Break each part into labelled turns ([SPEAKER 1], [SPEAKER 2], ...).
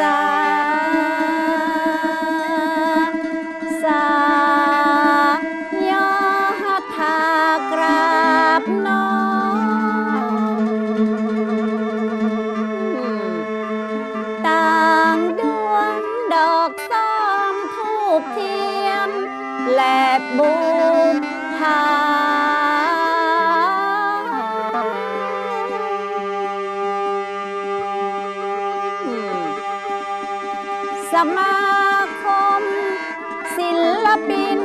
[SPEAKER 1] สาสายอทากราบนต่างดวงดอกซ้อมทูบเทียม แลบบูพา สมาคม ศิลปิน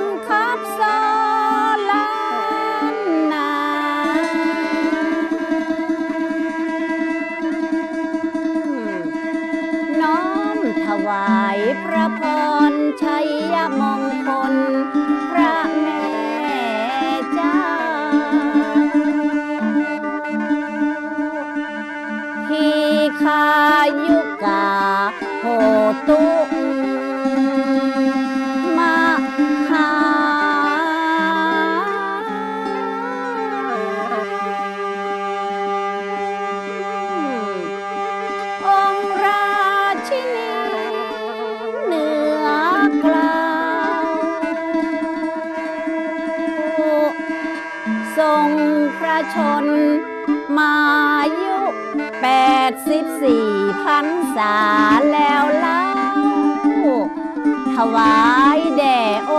[SPEAKER 1] ทรงพระชน มายุแปดสิบสี่พันษาแล้วเล่าถวายแด่อ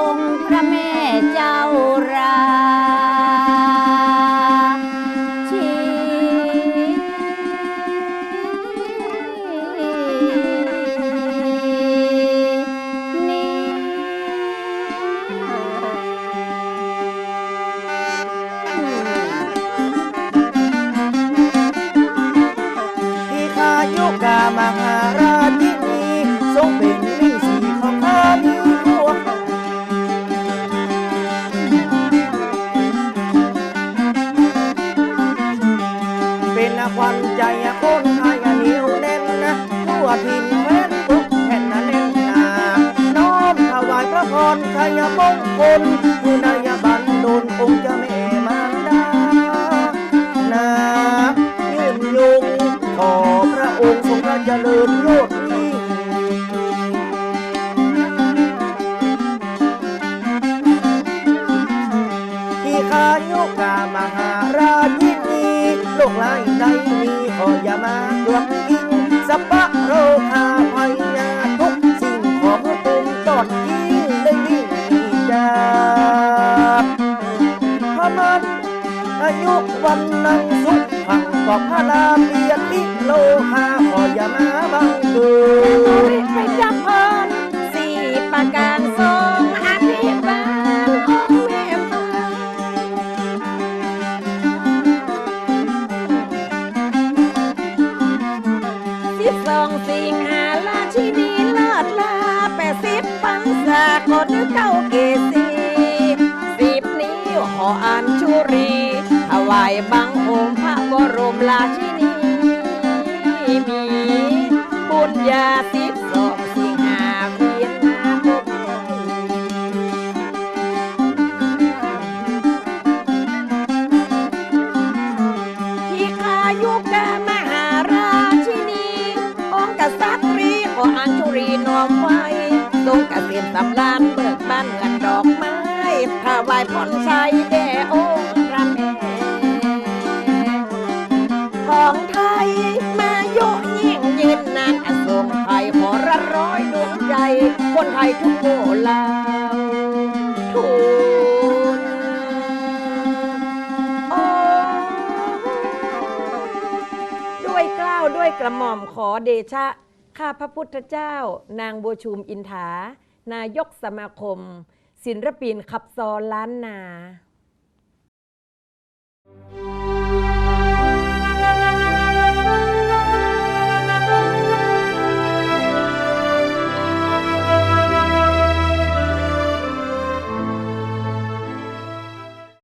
[SPEAKER 1] คน
[SPEAKER 2] ผู้นายบันดลองค์เจ้าแม่มารดานายืนยงขอพระองค์ทรงพระเจริญโลด สุขพังกอบพระรามเบียดอิโลหาขออย่ามาบังเกิด
[SPEAKER 1] ไปจับพรสี่ประการทรงอธิบาลองค์แม่มาสิบสองสิงหาราชินีเลิศลาแปดสิบปังสากลเก้าเกษีสิบนิ้วหออัญชุรีถวายบัง ราชินีมีบุญญาสิบสองสิงหาเวียนมาพบที่ขายุกามหาราชินีองค์กษัตริย์ก็อัญชุรีนอมไว้ทรงเกษมสำราญเบิกบานเงินดอกไม้ถวายพรชัย ไทย มาโยยิ่งยืนนานอสงไทยขอระร้อยดวงใจ คนไทยทุกโมลาทูลโอ้ด้วยเกล้าวด้วยกระหม่อมขอเดชะ ข้าพระพุทธเจ้า นางบัวชุมอินถานายกสมาคม ศิลปินขับซอล้านนา